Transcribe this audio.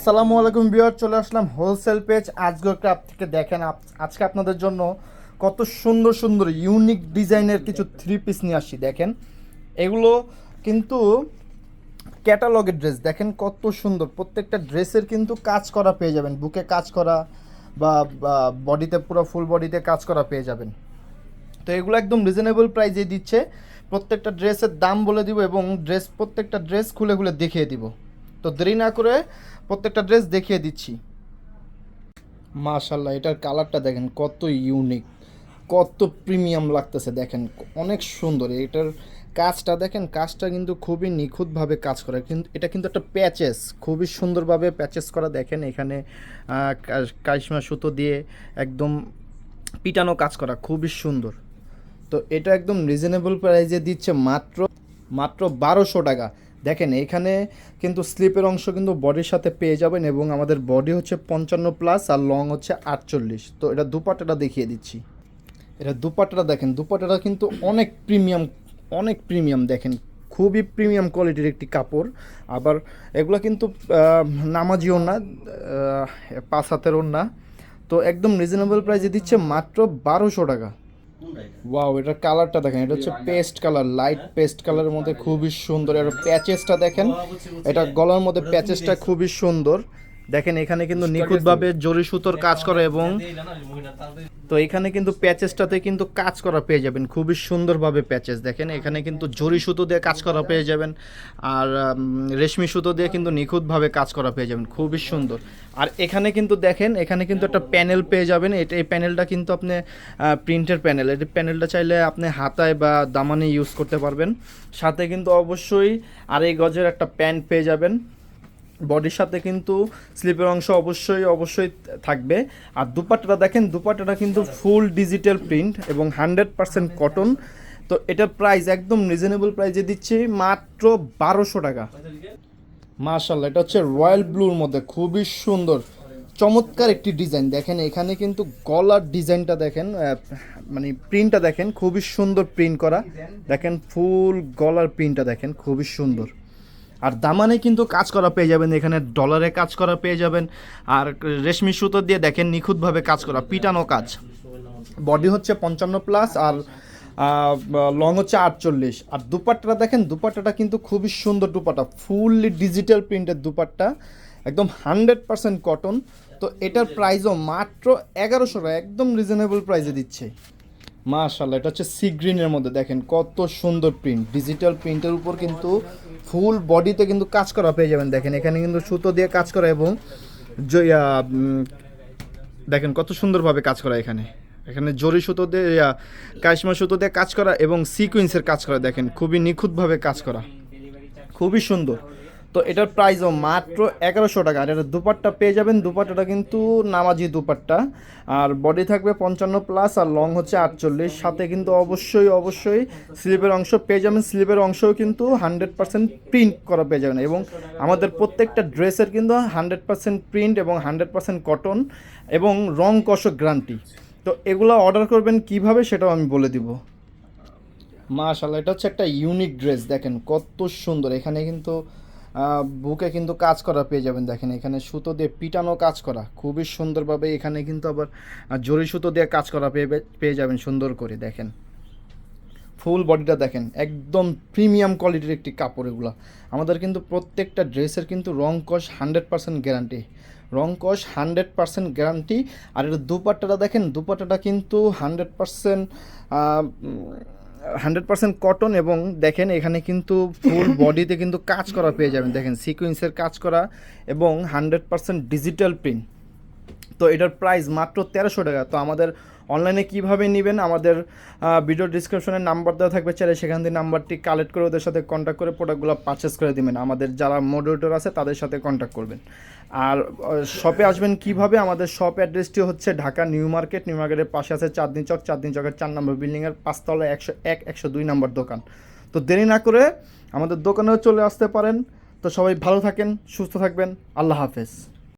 আসসালামু আলাইকুম বিয়ার চলে আসলাম হোলসেল পেজ আজগর ক্রাফট থেকে দেখেন আজকে আপনাদের জন্য কত সুন্দর সুন্দর ইউনিক ডিজাইনের কিছু থ্রি পিস নিয়ে আসছি দেখেন। এগুলো কিন্তু ক্যাটালগের ড্রেস দেখেন কত সুন্দর। প্রত্যেকটা ড্রেসের কিন্তু কাজ করা পেয়ে যাবেন। বুকে কাজ করা বা বডিতে পুরো ফুল বডিতে কাজ করা পেয়ে যাবেন। তো এগুলো একদম রিজনেবল প্রাইসে দিচ্ছে। প্রত্যেকটা ড্রেসের দাম বলে দিব এবং ড্রেস প্রত্যেকটা ড্রেস খুলে খুলে দেখিয়ে দিব। তো দেরি না করে প্রত্যেকটা ড্রেস দেখিয়ে দিচ্ছি। মাশাল্লাহ এটার কালারটা দেখেন কত ইউনিক কত প্রিমিয়াম লাগতেছে দেখেন, অনেক সুন্দর। এটার কাজটা দেখেন, কাজটা কিন্তু খুবই নিখুঁতভাবে কাজ করে। কিন্তু এটা কিন্তু একটা প্যাচেস খুবই সুন্দরভাবে প্যাচেস করা দেখেন, এখানে কারিশমা সুতো দিয়ে একদম পিটানো কাজ করা, খুবই সুন্দর। তো এটা একদম রিজনেবল প্রাইসে দিচ্ছে মাত্র মাত্র বারোশো টাকা। দেখেন, এখানে কিন্তু স্লিপের অংশ কিন্তু বডির সাথে পেয়ে যাবেন এবং আমাদের বডি হচ্ছে পঞ্চান্ন প্লাস আর লং হচ্ছে আটচল্লিশ। তো এটা দুপাটাটা দেখিয়ে দিচ্ছি। এটা দুপাটাটা দেখেন দুপাটাটা কিন্তু অনেক প্রিমিয়াম অনেক প্রিমিয়াম দেখেন, খুবই প্রিমিয়াম কোয়ালিটির একটি কাপড়। আবার এগুলো কিন্তু নামাজিও না পাঁচ হাতেরও না তো একদম রিজনেবল প্রাইসে দিচ্ছে মাত্র বারোশো টাকা। ওয়াও এটার কালারটা দেখেন এটা হচ্ছে পেস্ট কালার লাইট পেস্ট কালারের মধ্যে খুবই সুন্দর আর প্যাচেসটা দেখেন এটা গলার মধ্যে প্যাচেসটা খুবই সুন্দর। দেখেন এখানে কিন্তু নিখুঁতভাবে জরি সুতোর কাজ করা এবং তো এখানে কিন্তু প্যাচেসটাতে কিন্তু কাজ করা পেয়ে যাবেন। খুবই সুন্দরভাবে প্যাচেস দেখেন এখানে কিন্তু জরি সুতো দিয়ে কাজ করা পেয়ে যাবেন আর রেশমি সুতো দিয়ে কিন্তু নিখুঁতভাবে কাজ করা পেয়ে যাবেন। খুবই সুন্দর। আর এখানে কিন্তু দেখেন এখানে কিন্তু একটা প্যানেল পেয়ে যাবেন। এটা এই প্যানেলটা কিন্তু আপনি প্রিন্টের প্যানেল। এই প্যানেলটা চাইলে আপনি হাতায় বা দামানে ইউজ করতে পারবেন। সাথে কিন্তু অবশ্যই আর এই গজের একটা প্যান্ট পেয়ে যাবেন। বডির সাথে কিন্তু স্লিপের অংশ অবশ্যই অবশ্যই থাকবে। আর দুপাট্টাটা দেখেন, দুপাট্টাটা কিন্তু ফুল ডিজিটাল প্রিন্ট এবং হান্ড্রেড পার্সেন্ট কটন। তো এটার প্রাইস একদম রিজনেবল প্রাইসে দিচ্ছি মাত্র বারোশো টাকা। মাশাল্লাহ এটা হচ্ছে রয়্যাল ব্লুর মধ্যে, খুবই সুন্দর। চমৎকার একটি ডিজাইন। দেখেন, এখানে কিন্তু গলার ডিজাইনটা দেখেন মানে প্রিন্টটা দেখেন, খুবই সুন্দর প্রিন্ট করা। দেখেন, ফুল গলার প্রিন্টটা দেখেন, খুবই সুন্দর। আর দামানে কিন্তু কাজ করা পেয়ে যাবেন, এখানে ডলারে কাজ করা পেয়ে যাবেন। আর রেশমি সুতো দিয়ে দেখেন, নিখুঁতভাবে কাজ করা, পিটানো কাজ। বডি হচ্ছে পঞ্চান্ন প্লাস আর লং হচ্ছে আটচল্লিশ। আর দুপাট্টাটা দেখেন, দুপাট্টাটা কিন্তু খুবই সুন্দর দুপাট্টা ফুললি ডিজিটাল প্রিন্টের দুপাট্টা, একদম হান্ড্রেড পার্সেন্ট কটন তো এটার প্রাইসও মাত্র এগারোশো একদম রিজনেবল প্রাইসে দিচ্ছে। মাশাল্লাহ এটা হচ্ছে সি গ্রিনের মধ্যে, দেখেন কত সুন্দর প্রিন্ট ডিজিটাল প্রিন্টের উপর কিন্তু ফুল বডিতে কিন্তু কাজ করা পেয়ে যাবেন, দেখেন। এখানে কিন্তু সুতো দিয়ে কাজ করা এবং দেখেন কত সুন্দরভাবে কাজ করা এখানে। এখানে জরি সুতো দিয়ে কাশমা সুতো দিয়ে কাজ করা এবং সিকুয়েন্সের কাজ করা, দেখেন। খুবই নিখুঁতভাবে কাজ করা। খুবই সুন্দর। তো এটার প্রাইসও মাত্র এগারোশো টাকা। আর এটার দুপাট্টা পেয়ে যাবেন, দুপাট্টাটা কিন্তু নামাজি দুপাট্টা। আর বডি থাকবে পঞ্চান্ন প্লাস আর লং হচ্ছে আটচল্লিশ। সাথে কিন্তু অবশ্যই অবশ্যই স্লিপের অংশ পেয়ে যাবেন। স্লিপের অংশও কিন্তু হান্ড্রেড পার্সেন্ট প্রিন্ট করা পেয়ে যাবেন। এবং আমাদের প্রত্যেকটা ড্রেসের কিন্তু হান্ড্রেড পার্সেন্ট প্রিন্ট এবং হান্ড্রেড পার্সেন্ট কটন এবং রং কষক গ্রান্টি তো এগুলো অর্ডার করবেন কীভাবে সেটাও আমি বলে দিব। মাশাল্লাহ এটা হচ্ছে একটা ইউনিক ড্রেস দেখেন কত সুন্দর। এখানে কিন্তু বুকে কিন্তু কাজ করা পেয়ে যাবেন। দেখেন, এখানে সুতো দিয়ে পিটানো কাজ করা। খুবই সুন্দরভাবে এখানে কিন্তু আবার জরি সুতো দিয়ে কাজ করা পেয়ে পেয়ে যাবেন সুন্দর করে, দেখেন। ফুল বডিটা দেখেন, একদম প্রিমিয়াম কোয়ালিটির একটি কাপড় এগুলো। আমাদের কিন্তু প্রত্যেকটা ড্রেসের কিন্তু রং কস হান্ড্রেড পার্সেন্ট গ্যারান্টি। রং কস হান্ড্রেড পার্সেন্ট গ্যারান্টি। আর এটা দুপাট্টাটা দেখেন, দুপাট্টাটা কিন্তু hundred percent hundred percent cotton এবং দেখেন এখানে কিন্তু ফুল বডিতে কিন্তু কাজ করা পেয়ে যাবেন। দেখেন সিকুয়েন্সের কাজ করা এবং হান্ড্রেড পার্সেন্ট ডিজিটাল প্রিন্ট তো এটার প্রাইস মাত্র তেরোশো টাকা। তো আমাদের অনলাইনে কীভাবে নেবেন? আমাদের ভিডিও ডিসক্রিপশনে নাম্বার দেওয়া থাকবে। চাইলে সেখান থেকে নাম্বারটি কালেক্ট করে ওদের সাথে কন্ট্যাক্ট করে প্রোডাক্টগুলো পারচেস করে দিবেন। আমাদের যারা মডারেটর আছে, তাদের সাথে কন্ট্যাক্ট করবেন। আর শপে আসবেন কীভাবে? আমাদের শপ অ্যাড্রেসটি হচ্ছে ঢাকা নিউ মার্কেট। নিউ মার্কেটের পাশে আছে চাঁদনি চক। চাঁদনি চকের চার নম্বর বিল্ডিংয়ের পাঁচতলা একশো এক, একশো দুই নম্বর দোকান। তো দেরি না করে আমাদের দোকানেও চলে আসতে পারেন। তো সবাই ভালো থাকেন, সুস্থ থাকবেন। আল্লাহ হাফেজ।